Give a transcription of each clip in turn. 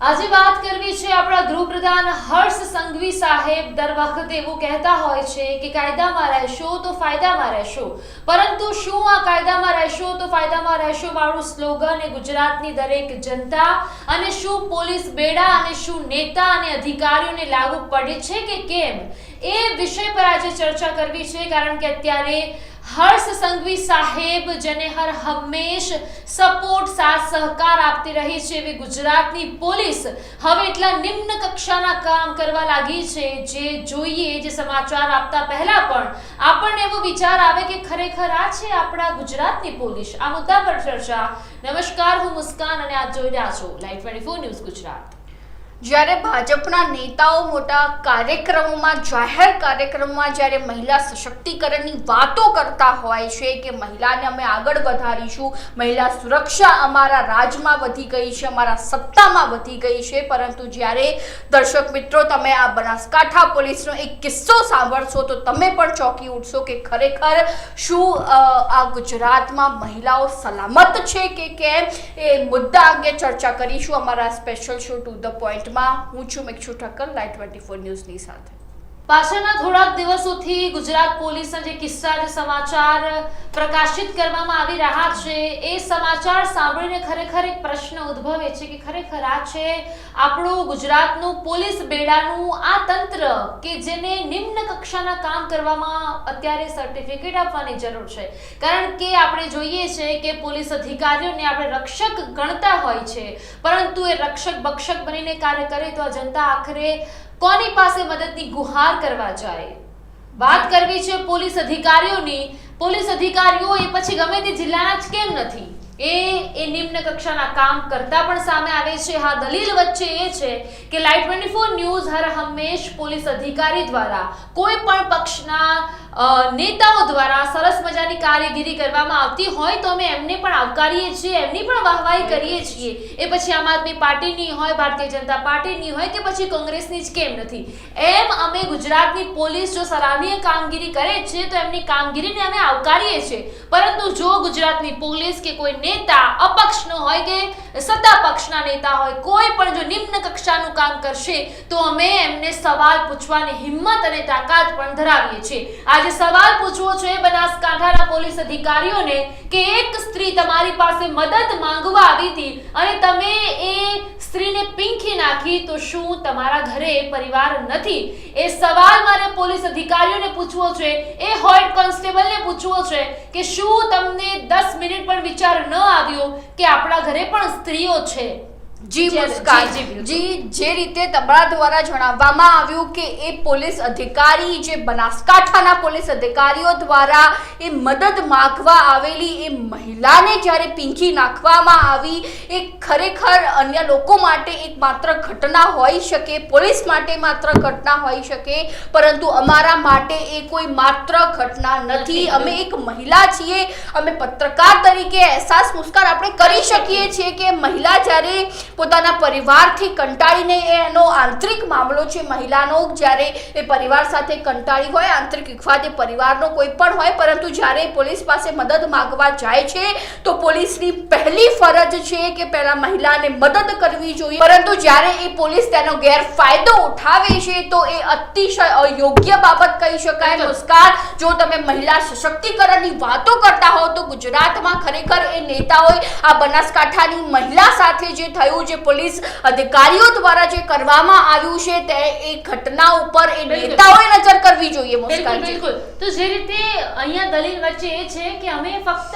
આજે વાત કરવી છે આપણા ગૃહપ્રધાન હર્ષ સંઘવી સાહેબ દર વખતે એવું કહેતા હોય છે કે કાયદામાં રહેશો તો ફાયદામાં રહેશો. પરંતુ શું આ કાયદામાં રહેશો તો ફાયદામાં રહેશો વાળું સ્લોગન એ ગુજરાતની દરેક જનતા અને શું પોલીસ બેડા અને શું નેતા અને અધિકારીઓને લાગુ પડે છે કે કેમ? એ વિષય પર આજે ચર્ચા કરવી છે, કારણ કે અત્યારે હર્ષ સંઘવી સાહેબ જેને હર હંમેશ સપોર્ટ સાથ, સહકાર આપતી રહી છે એવી ગુજરાતની પોલીસ હવે એટલા નિમ્ન કક્ષાના કામ કરવા લાગી છે. જે જોઈએ, જે સમાચાર આપતા પહેલા પણ આપણને એવો વિચાર આવે કે ખરેખર આ છે આપણા ગુજરાતની પોલીસ. આ મુદ્દા પર ચર્ચા. નમસ્કાર, હું મુસ્કાન અને આપ જોઈ રહ્યા છો લાઈવ ટ્વેન્ટી ન્યૂઝ ગુજરાત. જ્યારે ભાજપના નેતાઓ મોટા કાર્યક્રમોમાં, જાહેર કાર્યક્રમોમાં જ્યારે મહિલા સશક્તિકરણની વાતો કરતા હોય છે કે મહિલાને અમે આગળ વધારીશું, મહિલા સુરક્ષા અમારા રાજમાં વધી ગઈ છે, અમારા સત્તામાં વધી ગઈ છે, પરંતુ જ્યારે દર્શક મિત્રો તમે આ બનાસકાંઠા પોલીસનો એક કિસ્સો સાંભળશો, તો તમે પણ ચોંકી ઉઠશો કે ખરેખર શું આ ગુજરાતમાં મહિલાઓ સલામત છે કે કેમ? એ મુદ્દા અંગે ચર્ચા કરીશું અમારા સ્પેશિયલ શો ટુ ધ પોઈન્ટમાં હું છું Mikshu Thakkar live twenty four ન્યૂઝની સાથે. પાછળના થોડાક દિવસોથી ગુજરાત પોલીસના જે કિસ્સા જે સમાચાર પ્રકાશિત કરવામાં આવી રહ્યા છે, એ સમાચાર સાંભળીને ખરેખર એક પ્રશ્ન ઉદ્ભવે છે કે ખરેખર આ છે આપણું ગુજરાતનું પોલીસ બેડાનું આ તંત્ર કે જેને નિમ્ન કક્ષાના કામ કરવામાં અત્યારે સર્ટિફિકેટ આપવાની જરૂર છે. કારણ કે આપણે જોઈએ છે કે પોલીસ અધિકારીઓને આપણે રક્ષક ગણતા હોય છે, પરંતુ એ રક્ષક બક્ષક બનીને કાર્ય કરે તો આ જનતા આખરે કોની પાસે મદદની ગુહાર કરવા જાય? વાત કરવી છે પોલીસ અધિકારીઓની. પોલીસ અધિકારીઓ એ પછી ગમે તે જિલ્લાના જ કેમ નથી? એ એ નિમ્ન કક્ષાના કામ કરતા પણ સામે આવે છે. હા દલીલ વચ્ચે એ છે કે લાઈવ ટ્વેન્ટી ફોર ન્યૂઝ હર હંમેશ પોલીસ અધિકારી દ્વારા કોઈ પણ પક્ષના નેતાઓ દ્વારા સરસ મજાની કામગીરી કરવામાં આવતી હોય તો અમે એમને પણ આવકારીએ છીએ એમની પણ વાહવાહી કરીએ છીએ. એ પછી આમ આદમી પાર્ટીની હોય ભારતીય જનતા પાર્ટીની હોય કે પછી કોંગ્રેસની જ કેમ નથી. એમ અમે ગુજરાતની પોલીસ જો સરાહનીય કામગીરી કરે છે તો એમની કામગીરીને અમે આવકારીએ છીએ. પરંતુ જો ગુજરાતની પોલીસ કે કોઈ નેતા અપક્ષનો હોય કે સત્તા પક્ષના નેતા હોય, કોઈ પણ જો નિમ્ન કક્ષાનું કામ કરશે, તો અમે એમને સવાલ પૂછવાની હિંમત અને તાકાત પણ ધરાવીએ છીએ. આજે સવાલ પૂછવો છે બનાસકાંઠાના પોલીસ અધિકારીઓને કે એક સ્ત્રી તમારી પાસે મદદ માંગવા આવી હતી અને તમે એ સ્ત્રીને પીંખી નાખી તો શું તમારા ઘરે પરિવાર નથી? એ સવાલ મારે પોલીસ અધિકારીઓને પૂછવો છે. એ હોઈડ કોન્સ્ટેબલને પૂછવો છે કે શું તમને 10 મિનિટ પણ વિચાર ન આવ્યો કે આપણા ઘરે પણ સ્ત્રીઓ છે? જી મુસ્કાન. જી, જી, રીતે તમારા દ્વારા જણાવવામાં આવ્યું કે એ પોલીસ અધિકારી જે બનાસકાંઠાના પોલીસ અધિકારીઓ દ્વારા એ મદદ માગવા આવેલી એ મહિલાને જ્યારે પીંખી નાખવામાં આવી એ ખરેખર અન્ય લોકો માટે એક માત્ર ઘટના હોઈ શકે પોલીસ માટે માત્ર ઘટના હોઈ શકે પરંતુ અમારા માટે એ કોઈ માત્ર ઘટના નથી. નથી, અમે એક મહિલા છીએ અમે પત્રકાર તરીકે અહેસાસ મુસ્કાન આપણે કરી શકીએ. છીએ કે મહિલા જ્યારે પોતાના પરિવારથી કંટાળીને એનો આંતરિક મામલો છે મહિલાનો જ્યારે એ પરિવાર સાથે કંટાળી હોય આંતરિક વિખવાદ એ પરિવારનો કોઈ પણ હોય પરંતુ જ્યારે પોલીસ પાસે મદદ માગવા જાય છે તો પોલીસની પહેલી ફરજ છે કે પહેલા મહિલાને મદદ કરવી જોઈએ. પરંતુ જ્યારે એ પોલીસ તેનો ગેરફાયદો ઉઠાવે છે તો એ અતિશય અયોગ્ય બાબત કહી શકાય. મુસ્કાન જો તમે મહિલા સશક્તિકરણની વાતો કરતા હો તો ગુજરાતમાં ખરેખર એ નેતાઓએ આ બનાસકાંઠાની મહિલા સાથે જે થયું જે પોલીસ અધિકારીઓ દ્વારા જે કરવામાં આવ્યું છે તે એ ઘટના ઉપર એ નેતાઓએ નજર કરવી જોઈએ બિલકુલ બિલકુલ. તો જે રીતે અહીંયા દલીલ વચ્ચે એ છે કે અમે ફક્ત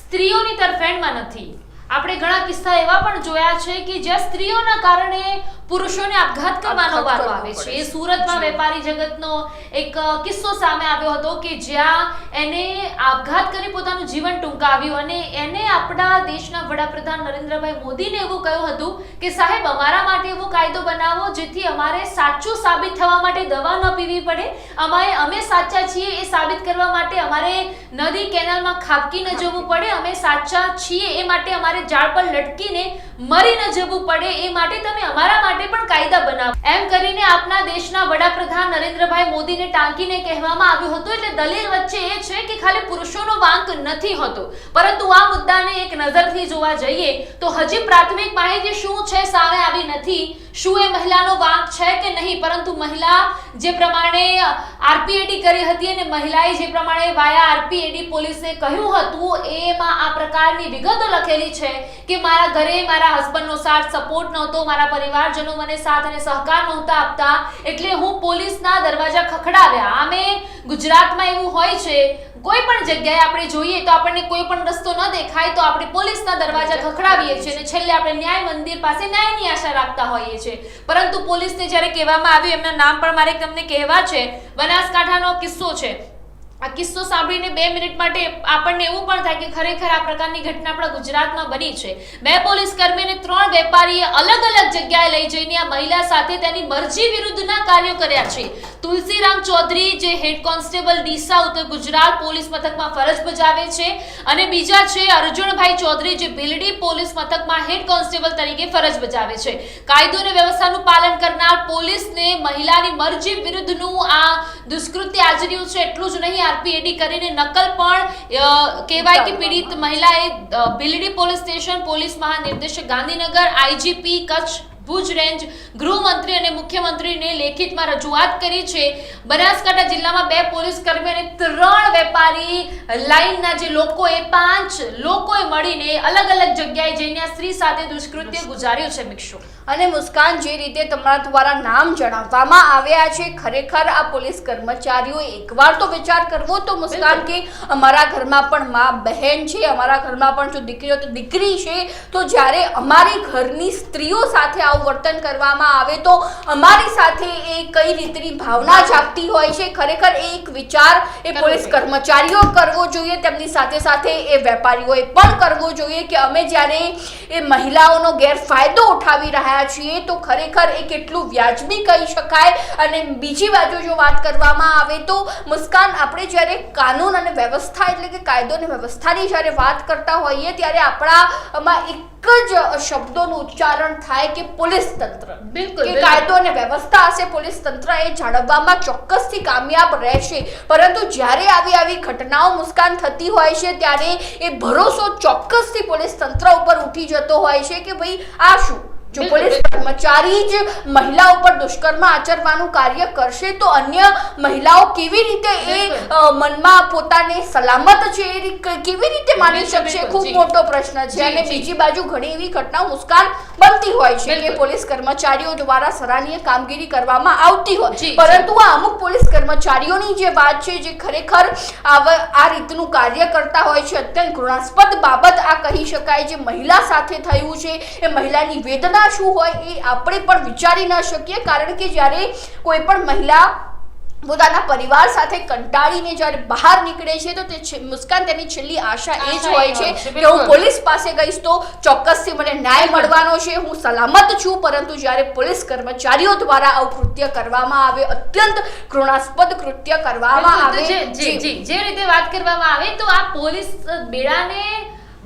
સ્ત્રીઓની તરફેણમાં નથી આપણે ઘણા કિસ્સા એવા પણ જોયા છે કે જ્યાં સ્ત્રીઓના કારણે પુરુષોને આપઘાત કરવાનો વારો આવે છે એ. સુરતમાં વેપારી જગતનો એક કિસ્સો સામે આવ્યો હતો કે જ્યાં એને આપઘાત કરી પોતાનું જીવન ટૂંકાવ્યું અને એને આપણા દેશના વડાપ્રધાન નરેન્દ્રભાઈ મોદીને એવું કહ્યું હતું કે સાહેબ, અમારા માટે એવો કાયદો બનાવો જેથી અમારે સાચું સાબિત થવા માટે દવા ન પીવી પડે. અમારે, અમે સાચા છીએ એ સાબિત કરવા માટે અમારે નદી કેનાલમાં ખાબકી ન જવું પડે. અમે સાચા છીએ એ માટે અમારે ઝાડ પર લટકીને મરી ન જવું પડે. એ માટે તમે અમારા માટે પણ કાયદા બનાવો. એમ કરીને આપના દેશના વડાપ્રધાન નરેન્દ્રભાઈ મોદીને ટાંકીને કહેવામાં આવ્યું હતું. એટલે દલીલ વચ્ચે એ છે કે ખાલી પુરુષોનો વાંક નથી હોતો. પરંતુ આ મુદ્દાને એક નજરથી જોવા જઈએ તો હજી પ્રાથમિક માહિતી શું છે? સામે આવી નથી. શું એ મહિલાનો વાંક છે કે નહીં? પરંતુ મહિલા જે પ્રમાણે આરપીએડી કરી હતી અને મહિલાએ જે પ્રમાણે વાયા આરપીએડી પોલીસને કહ્યું હતું, એમાં આ પ્રકારની વિગતો લખેલી છે કે મારા ઘરે મારા હસબન્ડનો સાથ સપોર્ટ નહોતો, મારા પરિવારજનો મને સાથ અને સહકાર નહોતા આપતા, એટલે હું પોલીસના દરવાજા ખખડાવ્યા. આમે ગુજરાતમાં એવું હોય છે કોઈ પણ જગ્યાએ આપણે જોઈએ તો આપણને કોઈ પણ રસ્તો ન દેખાય તો આપણે પોલીસના દરવાજા ખખડાવીએ છીએ અને છેલ્લે આપણે ન્યાય મંદિર પાસે ન્યાયની આશા રાખતા હોઈએ છીએ. પરંતુ પોલીસને જ્યારે કહેવામાં આવ્યું, એમના નામ પણ મારે તમને કહેવા છે, બનાસકાંઠાનો કિસ્સો છે. આ કિસ્સો સાંભળીને બે મિનિટ માટે આપણને એવું પણ થાય કે ખરેખર આ પ્રકારની ઘટના આપણા ગુજરાતમાં બની છે. બે પોલીસ કર્મીને ત્રણ વેપારીએ અલગ અલગ જગ્યાએ લઈ જઈને આ મહિલા સાથે તેની મરજી વિરુદ્ધના કાર્યો કર્યા છે. તુલસીરામ ચૌધરી, જે હેડ કોન્સ્ટેબલ ડીસા ઉત્તર ગુજરાત પોલીસ મથકમાં ફરજ બજાવે છે અને બીજા છે અર્જુનભાઈ ચૌધરી, જે ભીલડી પોલીસ મથકમાં હેડ કોન્સ્ટેબલ તરીકે ફરજ બજાવે છે. કાયદો અને વ્યવસ્થાનું પાલન કરનાર પોલીસને મહિલાની મરજી વિરુદ્ધનું આ દુષ્કૃત્ય આચર્યું છે એટલું જ નહીં આરપીએડી કરીને નકલ પણ કહેવાય કે પીડિત મહિલાએ ભીલડી પોલીસ સ્ટેશન પોલીસ મહાનિર્દેશક ગાંધીનગર આઈજીપી કચ્છ ભુજ રેન્જ ગૃહમંત્રી અને મુખ્યમંત્રીને લેખિતમાં રજૂઆત કરી છે. બનાસકાંઠા જિલ્લામાં બે પોલીસ કર્મી અને ત્રણ વેપારી લાઈનના જે લોકો એ પાંચ લોકોએ મળીને અલગ અલગ જગ્યાએ જઈને આ સ્ત્રી સાથે દુષ્કૃત્ય ગુજાર્યું છે મિક્ષુ. અને મુસ્કાન જે રીતે તમારા દ્વારા નામ જણાવવામાં આવ્યા છે ખરેખર આ પોલીસ કર્મચારીઓ એકવાર તો વિચાર કરવો તો મુસ્કાન કે અમારા ઘરમાં પણ મા બહેન છે અમારા ઘરમાં પણ જો દીકરીઓ તો દીકરી છે તો જ્યારે અમારી ઘરની સ્ત્રીઓ સાથે આવું વર્તન કરવામાં આવે તો અમારી સાથે એ કઈ રીતની ભાવના જાગતી હોય છે? ખરેખર એ એક વિચાર એ પોલીસ કર્મચારીઓ કરવો જોઈએ તેમની સાથે સાથે એ વેપારીઓએ પણ કરવો જોઈએ કે અમે જ્યારે એ મહિલાઓનો ગેરફાયદો ઉઠાવી રહ્યા છીએ તો ખરેખર એ કેટલું વ્યાજબી કહી શકાય? અને બીજી બાજુ જો વાત કરવામાં આવે તો મુસ્કાન આપણે જ્યારે કાનૂન અને વ્યવસ્થા એટલે કે કાયદો અને વ્યવસ્થાની જ્યારે વાત કરતા હોઈએ ત્યારે આપણામાં એક જ શબ્દોનું ઉચ્ચારણ થાય કે પોલીસ તંત્ર. બિલકુલ. કાયદો અને વ્યવસ્થા હશે પોલીસ તંત્ર એ જાળવવામાં ચોક્કસથી કામયાબ રહેશે. પરંતુ જ્યારે આવી આવી ઘટનાઓ મુસ્કાન થતી હોય છે ત્યારે એ ભરોસો ચોક્કસથી પોલીસ તંત્ર ઉપર ઉઠી જતો હોય છે કે ભાઈ આ શું? જો પોલીસ કર્મચારી જ મહિલા ઉપર દુષ્કર્મ આચરવાનું કાર્ય કરશે તો અન્ય મહિલાઓ કેવી રીતે એ મનમાં પોતાને સલામત છે એ કેવી રીતે માની શકશે? ખૂબ મોટો પ્રશ્ન છે અને બીજી બાજુ ઘણી એવી ઘટનાઓ મુસ્કાન બનતી હોય છે કે પોલીસ કર્મચારીઓ દ્વારા સરાહનીય કામગીરી કરવામાં આવતી હોય. પરંતુ આ અમુક પોલીસ કર્મચારીઓની જે વાત છે જે ખરેખર આ રીતનું કાર્ય કરતા હોય છે અત્યંત ઘૃણાસ્પદ બાબત આ કહી શકાય જે મહિલા સાથે થયું છે. એ મહિલાની વેદના શું હોય એ આપણે પણ વિચારી ન શકીએ કારણ કે જ્યારે કોઈ પણ મહિલા પોતાના પરિવાર સાથે કંટાળીને જ્યારે બહાર નીકળે છે તો તે મુસ્કાન તેની છેલ્લી આશા એ જ હોય છે કે હું પોલીસ પાસે ગઈશ તો ચોક્કસથી મને ન્યાય મળવાનો છે હું સલામત છું પરંતુ જ્યારે પોલીસ કર્મચારીઓ દ્વારા આવું કૃત્ય કરવામાં આવે અત્યંત ઘૃણાસ્પદ કૃત્ય કરવામાં આવે જે રીતે વાત કરવામાં આવે તો આ પોલીસ બેડાને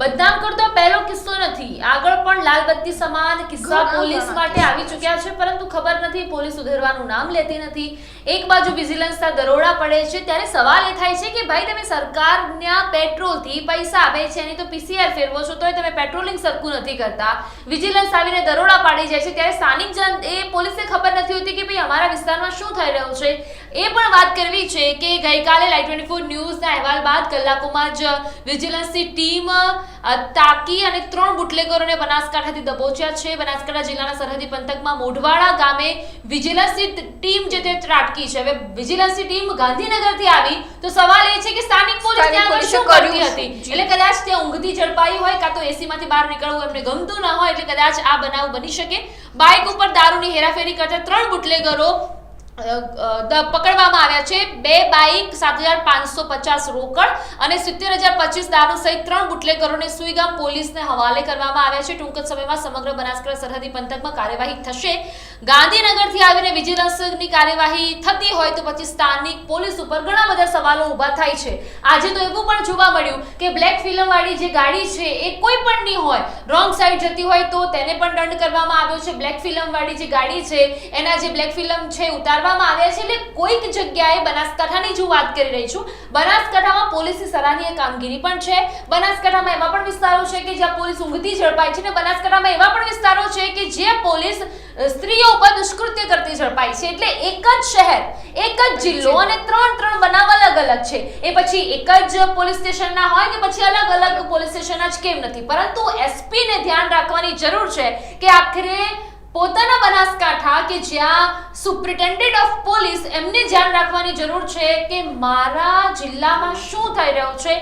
બદનામ કરતો પહેલો કિસ્સો નથી. આગળ પણ લાલબત્તી સમાન કિસ્સા પોલીસ માટે આવી ચૂક્યા છે પરંતુ ખબર નથી પોલીસ સુધરવાનું નામ લેતી નથી. એક બાજુ વિજિલન્સના દરોડા પડે છે ત્યારે સવાલ એ થાય છે કે ભાઈ તમે સરકારના પેટ્રોલથી પૈસા આપે છે એની તો પીસીઆર ફેરવો છો તોય તમે પેટ્રોલિંગ સરખું નથી કરતા. વિજિલન્સ આવીને દરોડા પાડી જાય છે ત્યારે સ્થાનિક જન એ પોલીસને ખબર નથી હોતી કે ભાઈ અમારા વિસ્તારમાં શું થઈ રહ્યું છે? એ પણ વાત કરવી છે કે ગઈકાલે લાઈવ ટ્વેન્ટી ફોર ન્યૂઝના અહેવાલ બાદ કલાકોમાં જ વિજિલન્સની ટીમ તાકી અને ત્રણ બુટલેગરોને બનાસકાંઠાથી દબોચ્યા છે. બનાસકાંઠા જિલ્લાના સરહદી પંથકમાં મોઢવાડા ગામે વિજિલન્સની ટીમ જે તે ત્રાટકી છે. હવે વિજિલન્સની ટીમ ગાંધીનગરથી આવી તો સવાલ એ છે કે સ્થાનિક પોલીસ ત્યાં શું કરતી હતી? એટલે કદાચ ત્યાં ઊંઘથી ઝડપાઈ હોય કાં તો એસી માંથી બહાર નીકળવું એમને ગમતું ન હોય એટલે કદાચ આ બનાવ બની શકે. બાઇક ઉપર દારૂની હેરાફેરી કરતા ત્રણ બુટલેગરો પકડવામાં આવ્યા છે. બે બાઇક, સાત હજાર પાંચસો પચાસ રોકડ અને સિત્તેર હજાર પચીસ દારૂ સહિત ત્રણ બુટલેકરોને સુઈગામ પોલીસને હવાલે કરવામાં આવ્યા છે. ટૂંક સમયમાં સમગ્ર બનાસકાંઠા સરહદી પંથકમાં કાર્યવાહી થશે. ગાંધીનગરથી આવીને વિજિલન્સની કાર્યવાહી થતી હોય તો પછી સ્થાનિક પોલીસ ઉપર ઘણા બધા સવાલો ઊભા થાય છે. આજે તો એવું પણ જોવા મળ્યું કે બ્લેક ફિલ્મવાળી જે ગાડી છે એ કોઈ પણ ની હોય રોંગ સાઈડ જતી હોય તો તેને પણ દંડ કરવામાં આવ્યો છે. બ્લેક ફિલ્મવાળી જે ગાડી છે એના જે બ્લેક ફિલ્મ છે ઉતારવામાં આવ્યા છે એટલે કોઈક જગ્યાએ બનાસકાંઠાની જો વાત કરી રહી છું બનાસકાંઠામાં પોલીસની સરાહનીય કામગીરી પણ છે. બનાસકાંઠામાં એવા પણ વિસ્તારો છે કે જ્યાં પોલીસ ઊંઘતી ઝડપાય છે અને બનાસકાંઠામાં એવા પણ વિસ્તારો છે કે જે પોલીસ અ, ઉપર દુષ્કૃત્ય કરતી ઝડપાય છે. એટલે એક જ શહેર, એક જ જિલ્લો અને ત્રણ ત્રણ બનાવ અલગ અલગ છે. એ પછી એક જ પોલીસ સ્ટેશનના હોય કે પછી અલગ અલગ પોલીસ સ્ટેશનના જ કેમ નથી. પરંતુ એસપી ને ધ્યાન રાખવાની જરૂર છે કે આખરે પોતાના બનાસકાંઠા કે જ્યાં સુપ્રિન્ટેન્ડન્ટ ઓફ પોલીસ એમને ધ્યાન રાખવાની જરૂર છે કે મારા જિલ્લામાં શું થઈ રહ્યું છે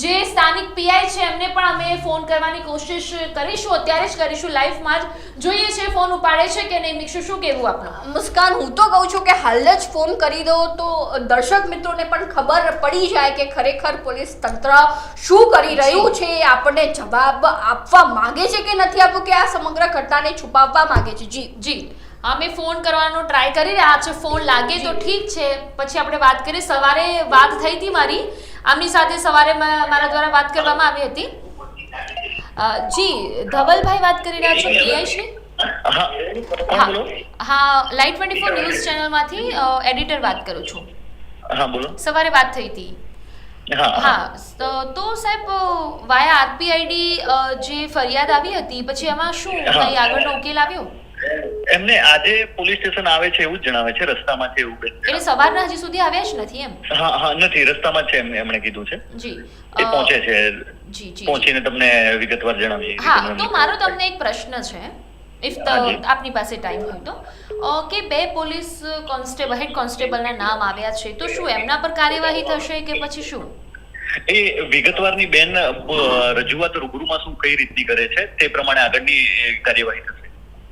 જે સ્થાનિક પીઆઈ છે એમને પણ અમે ફોન કરવાની કોશિશ કરીશું. અત્યારે જ કરીશું. લાઈવમાં જ જોઈએ છે ફોન ઉપાડે છે કે નહીં. મિક્ષુ શું કહેવું આપણું મુસ્કાન હું તો કહું છું કે હાલ જ ફોન કરી દો તો દર્શક મિત્રોને પણ ખબર પડી જાય કે ખરેખર પોલીસ તંત્ર શું કરી રહ્યું છે આપણને જવાબ આપવા માંગે છે કે નથી આપવું કે આ સમગ્ર ઘટનાને છુપાવવા માંગે છે? જી. જી. અમે ફોન કરવાનો ટ્રાય કરી રહ્યા છે. ફોન લાગે તો ઠીક છે. પછી આપણે વાત કરીએ. સવારે વાત થઈ હતી મારી. આમની સાથે સવારે મારા દ્વારા વાત કરવામાં આવી હતી. જી ધવલભાઈ વાત કરી રહ્યા છો? પીઆઈ શ્રી હા. લાઈટ ટ્વેન્ટી ફોર ન્યૂઝ ચેનલમાંથી એડિટર વાત કરું છું. હા બોલો. સવારે વાત થઈ હતી. હા તો તો સાહેબ વાયા આરપીઆઈડી જે ફરિયાદ આવી હતી પછી એમાં શું. કઈ આગળનો ઉકેલ આવ્યો? એમને આજે પોલીસ સ્ટેશન આવે છે એવું જ જણાવે છે રસ્તામાં છે એવું. એટલે સવારના હજી સુધી આવ્યા જ નથી એમ? હા હા નથી રસ્તામાં છે એમને એમણે કીધું છે. જી. એ પહોંચે છે. જી જી પહોંચીને તમને વિગતવાર જણાવીએ હા તો મારો તમને એક પ્રશ્ન છે ઇફ આપની પાસે ટાઈમ હોય તો. કે બે પોલીસ કોન્સ્ટેબલ હેડ કોન્સ્ટેબલના નામ આવ્યા છે તો શું એમના પર કાર્યવાહી થશે કે પછી શું? એ વિગતવારની બેન રજૂઆત રૂબરૂમાં શું કઈ રીતની કરે છે તે પ્રમાણે આગળની કાર્યવાહી થશે.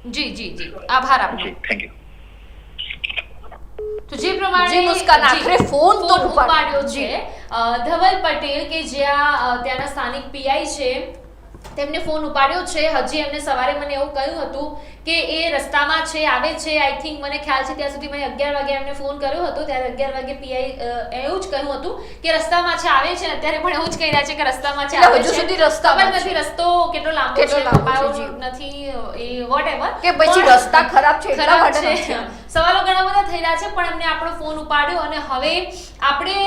જી જી જી. આભાર આપનો. જી થેન્ક યુ તો જે પ્રમાણે જી, મુસ્કાન, જી, આખરે ફોન તો ઉપાડ્યો. છે ધવલ પટેલ કે જ્યાં ત્યાંના સ્થાનિક પીઆઈ છે તેમને ફોન ઉપાડ્યો છે. હજી એમને સવારે મને એવું કહ્યું હતું કે એ રસ્તામાં છે આવે છે. આઈ થિંક મને ખ્યાલ છે ત્યાં સુધી મેં અગિયાર વાગે એમને ફોન કર્યો હતો. ત્યારે અગિયાર વાગે પીઆઈ એવું જ કહ્યું હતું કે રસ્તામાં છે આવે છે. અત્યારે પણ એવું જ કહી રહ્યા છે કે રસ્તામાં છે હજુ સુધી રસ્તામાં નથી રસ્તો કેટલો લાંબો છે. નથી એ વોટ કે પછી રસ્તા ખરાબ છે એટલા માટે. સવાલો ઘણા બધા થઈ રહ્યા છે પણ એમને આપણો ફોન ઉપાડ્યો અને હવે આપણે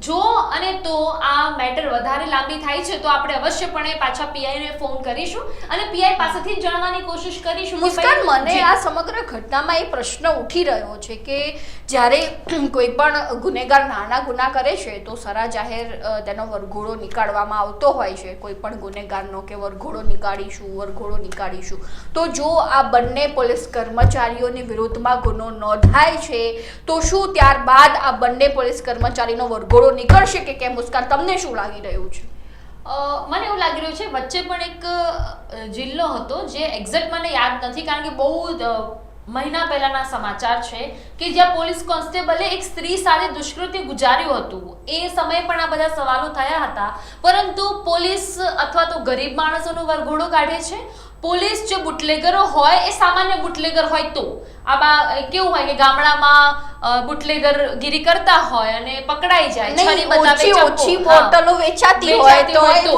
જો અને તો આ મેટર વધારે લાંબી થાય છે તો આપણે અવશ્યપણે પાછા પીઆઈ ને ફોન કરીશું અને પીઆઈ પાસેથી જાણવાની કોશિશ કરીશું મુસ્કાન મને આ સમગ્ર ઘટનામાં એ પ્રશ્ન ઉઠી રહ્યો છે કે જ્યારે કોઈ પણ ગુનેગાર નાના ગુના કરે છે તો સરા જાહેર તેનો વરઘોડો નીકાળવામાં આવતો હોય છે. કોઈ પણ ગુનેગારનો કે વરઘોડો નીકાળીશું વરઘોડો નીકાળીશું. તો જો આ બંને પોલીસ કર્મચારીઓની વિરુદ્ધમાં ગુનો નોંધાય છે, તો શું ત્યારબાદ આ બંને પોલીસ કર્મચારીનો વરઘોડો નીકળશે કે કેમ? મુસ્કાન તમને શું લાગી રહ્યું છે? મને એવું લાગી રહ્યું છે, વચ્ચે પણ એક જિલ્લો હતો જે એક્ઝેક્ટ મને યાદ નથી કારણ કે બહુ મહિના પહેલાના સમાચાર છે કે જ્યાં પોલીસ કોન્સ્ટેબલે એક સ્ત્રી સાથે દુષ્કૃત્ય ગુજાર્યું હતું. એ સમયે પણ આ બધા સવાલો થયા હતા. પરંતુ પોલીસ અથવા તો ગરીબ માણસોનો વરઘોડો કાઢે છે. પોલીસ જે બુટલેગરો હોય, એ સામાન્ય બુટલેગર હોય તો. આ કેવું હોય કે ગામડામાં બુટલેગરગીરી કરતા હોય અને પકડાઈ જાય છરી બતાવે ઓછી- બોટલો વેચાતી હોય તો તો.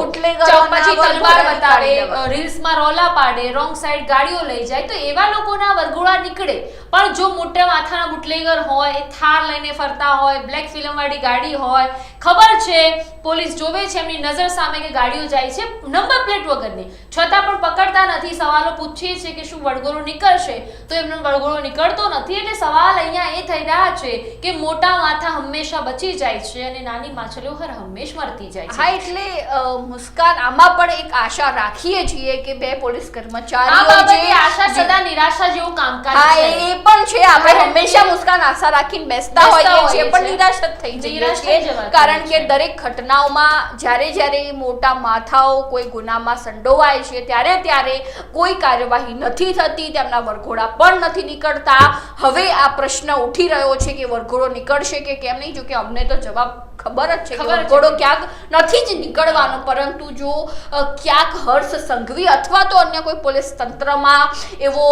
પછી તલવાર બતાવે. રીલ્સમાં રોલા પાડે રોંગ સાઈડ ગાડીઓ લઈ જાય તો એવા લોકોના વરઘોડા નીકળે પણ જો મોટા માથાના બુટલેગર હોય એ થાર લઈને ફરતા હોય બ્લેક ફિલ્મ વાળી ગાડી હોય ખબર છે પોલીસ જોવે છે એમની નજર સામે કે ગાડીઓ જાય છે નંબર પ્લેટ વગરની છતાં પણ પકડતા નથી સવાલો પૂછીએ છીએ કે શું વળગોળો નીકળશે તો એમનો વળગોળો નીકળતો નથી એટલે સવાલ અહીંયા એ થઈ રહ્યા છે કે મોટા માથા હંમેશા બચી જાય છે અને નાની માછલીઓ હર હંમેશ મરતી જાય છે. હા એટલે મુસ્કાન આમાં પણ એક આશા રાખીએ છીએ કે બે પોલીસ કર્મચારીઓ જે આશા સદા નિરાશા જેવું કામકાજ હા એ પણ છે આપણે હંમેશા મુસ્કાન આશા રાખીને બેસતા બેસતા હોઈએ છીએ પણ નિરાશ જ થઈ જઈએ છીએ કારણ કે દરેક ઘટનાઓમાં જ્યારે જ્યારે મોટા માથાઓ કોઈ ગુનામાં સંડોવાય છે ત્યારે ત્યારે કોઈ કાર્યવાહી નથી થતી તેમના વરઘોડા પણ નથી નીકળતા. હવે આ પ્રશ્ન ઉઠી રહ્યો છે કે વરઘોડો નીકળશે કે કેમ નહીં? જોકે અમને તો જવાબ ખબર જ છે કે. વરઘોડો ક્યાંક નથી જ નીકળવાનો પરંતુ જો ક્યાંક હર્ષ સંઘવી અથવા તો અન્ય કોઈ પોલીસ તંત્રમાં એવો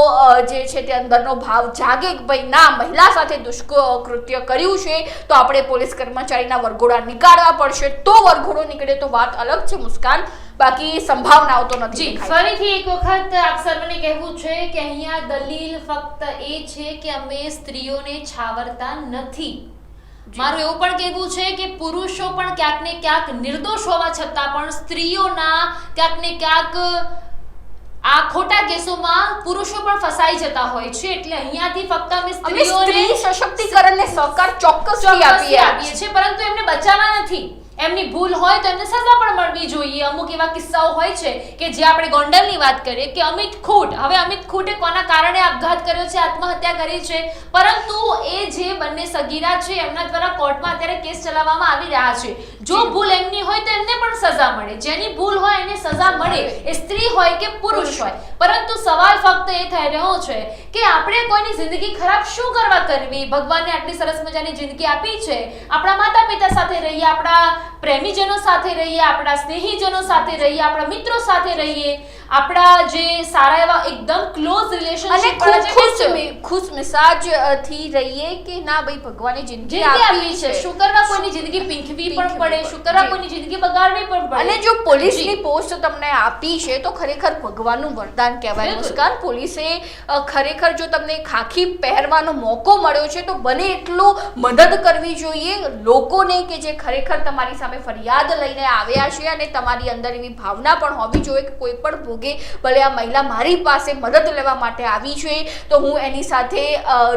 જે છે તે અંદરનો ભાવ જાગે કે ભાઈ ના મહિલા સાથે દુષ્કૃત્ય કર્યું છે તો આપણે પોલીસ કર્મચારીના વરઘોડા નીકાળવા પડશે. તો વરઘોડો નીકળે તો વાત અલગ છે મુસ્કાન. બાકી સંભાવનાઓ તો નથી ફરીથી એક વખત આપ સર્વને કહેવું છે કે અહીંયા દલીલ ફક્ત એ છે કે અમે સ્ત્રીઓને છાવરતા નથી. મારું એવું પણ કહેવું છે કે પુરુષો પણ ક્યાંક ને ક્યાંક નિર્દોષ હોવા છતાં પણ સ્ત્રીઓના ક્યાંક ને ક્યાંક આ ખોટા કેસોમાં પુરુષો પણ ફસાઈ જતા હોય છે. એટલે અહીંયાથી ફક્ત અમે સ્ત્રીઓને સશક્તિકરણને સહકાર આપીએ. આપીએ છીએ પરંતુ એમને બચાવવા નથી. એમની ભૂલ હોય તો એમને સજા પણ મળવી જોઈએ અમુક એવા કિસ્સાઓ હોય છે કે જે આપણે ગોંડલની વાત કરીએ કે અમિત ખૂટ. હવે અમિત ખૂટે કોના કારણે આપઘાત કર્યો છે આત્મહત્યા કરી છે? પરંતુ એ જે બંને સગીરા છે એમના દ્વારા કોર્ટમાં અત્યારે કેસ ચલાવવામાં આવી રહ્યા છે. જો ભૂલ એમની હોય તો એમને પણ સજા મળે. જેની ભૂલ હોય એને સજા મળે. એ સ્ત્રી હોય કે પુરુષ હોય. પરંતુ સવાલ ફક્ત એ થઈ રહ્યો છે કે આપણે કોઈની જિંદગી ખરાબ શું કરવા કરવી? ભગવાને આટલી સરસ મજાની જિંદગી આપી છે. આપણા માતા પિતા સાથે રહીએ આપણા પ્રેમીજનો સાથે રહીએ આપણા સ્નેહીજનો સાથે રહીએ આપણા મિત્રો સાથે રહીએ આપણા જે સારા એવા એકદમ ક્લોઝ રિલેશનશિપ ખુશ ખુશ મિ- ખુશ મિજાજથી રહીએ કે ના ભાઈ ભગવાને જિંદગી આપી છે. શુકરના કોઈની જિંદગી પીંખવી પણ પડે પડે. શું કરવા જી. કોઈની જિંદગી બગાડવી પણ પડે. અને જો પોલીસની પોસ્ટ તમને આપી છે તો ખરેખર ભગવાનનું વરદાન કહેવાય. મુસ્કાન પોલીસે ખરેખર જો તમને ખાખી પહેરવાનો મોકો મળ્યો છે તો બને એટલું મદદ કરવી જોઈએ. લોકોને કે જે ખરેખર તમારી સામે ફરિયાદ લઈને આવ્યા છે અને તમારી અંદર એવી ભાવના પણ હોવી જોઈએ કે કોઈ પણ ભોગે ભલે આ મહિલા મારી પાસે મદદ લેવા માટે આવી છે તો હું એની સાથે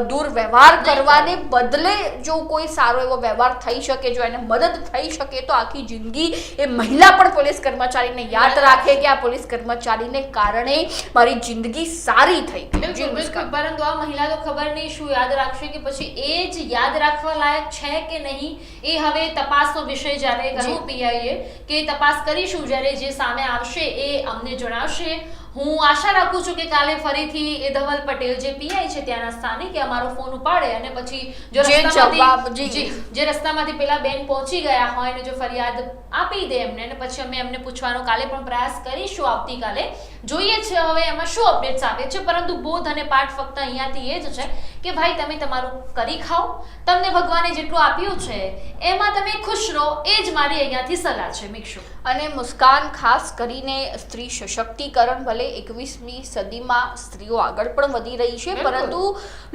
દુર્વ્યવહાર કરવાને બદલે જો કોઈ સારો એવો વ્યવહાર થઈ શકે જો એને મદદ થઈ શકે તો આખી જિંદગી એ મહિલા પણ પોલીસ કર્મચારીને યાદ રાખે કે આ પોલીસ કર્મચારીને કારણે મારી જિંદગી સારી થઈ. ગઈ. પરંતુ આ મહિલા તો ખબર નહીં શું યાદ રાખશે કે પછી એ જ યાદ રાખવા લાયક છે કે નહીં? એ હવે તપાસનો વિષય જ્યારે કહ્યું પીઆઈએ કે તપાસ કરીશું. જ્યારે જે સામે આવશે એ અમને જણાવશે. હું આશા રાખું છું કે કાલે ફરીથી એ ધવલ પટેલ જે પીઆઈ છે ત્યાંના સ્થાનિકે અમારો ફોન ઉપાડે અને પછી જો રસ્તામાંથી- જી. રસ્તામાંથી પેલા બેન પહોંચી ગયા હોય અને જો ફરિયાદ આપી દે એમને અને પછી અમે એમને પૂછવાનો કાલે પણ પ્રયાસ કરીશું આવતીકાલે. જોઈએ છે હવે એમાં શું અપડેટ્સ આવે છે પરંતુ બોધ અને પાઠ ફક્ત અહીંયાથી એ જ છે કે ભાઈ તમે તમારું કરી ખાઓ. તમને ભગવાને જેટલું આપ્યું છે એમાં તમે ખુશ રહો એ જ મારી અહીંયાથી સલાહ છે મિક્ષુ. અને મુસ્કાન ખાસ કરીને સ્ત્રી સશક્તિકરણ ભલે એકવીસમી સદીમાં સ્ત્રીઓ આગળ પણ વધી રહી છે. પરંતુ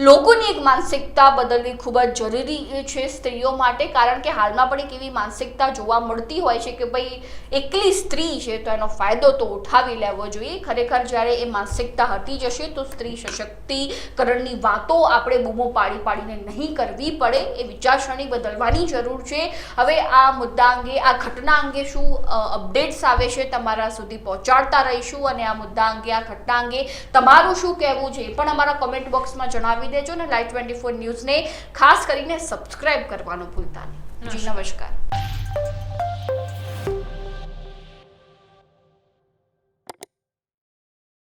લોકોની એક માનસિકતા બદલવી ખૂબ જ જરૂરી છે સ્ત્રીઓ માટે કારણ કે હાલમાં પણ એક એવી માનસિકતા જોવા મળતી હોય છે કે ભાઈ એકલી સ્ત્રી છે તો એનો ફાયદો તો ઉઠાવી લેવો જોઈએ. ખરેખર જ્યારે એ માનસિકતા હટી જશે તો સ્ત્રી સશક્તિકરણની વાતો આપણે બૂમો પાડી પાડીને નહીં કરવી પડે એ વિચારસરણી બદલવાની જરૂર છે. હવે આ મુદ્દા અંગે આ ઘટના અંગે શું અપડેટ્સ આવે છે તમારા સુધી પહોંચાડતા રહીશું અને આ મુદ્દા અંગે આ ઘટના અંગે તમારું શું કહેવું છે એ પણ અમારા કોમેન્ટ બોક્સમાં જણાવી દેજો અને લાઈવ ટ્વેન્ટી ફોર ન્યૂઝને ખાસ કરીને સબસ્ક્રાઇબ કરવાનું ભૂલતા નહીં. જી નમસ્કાર.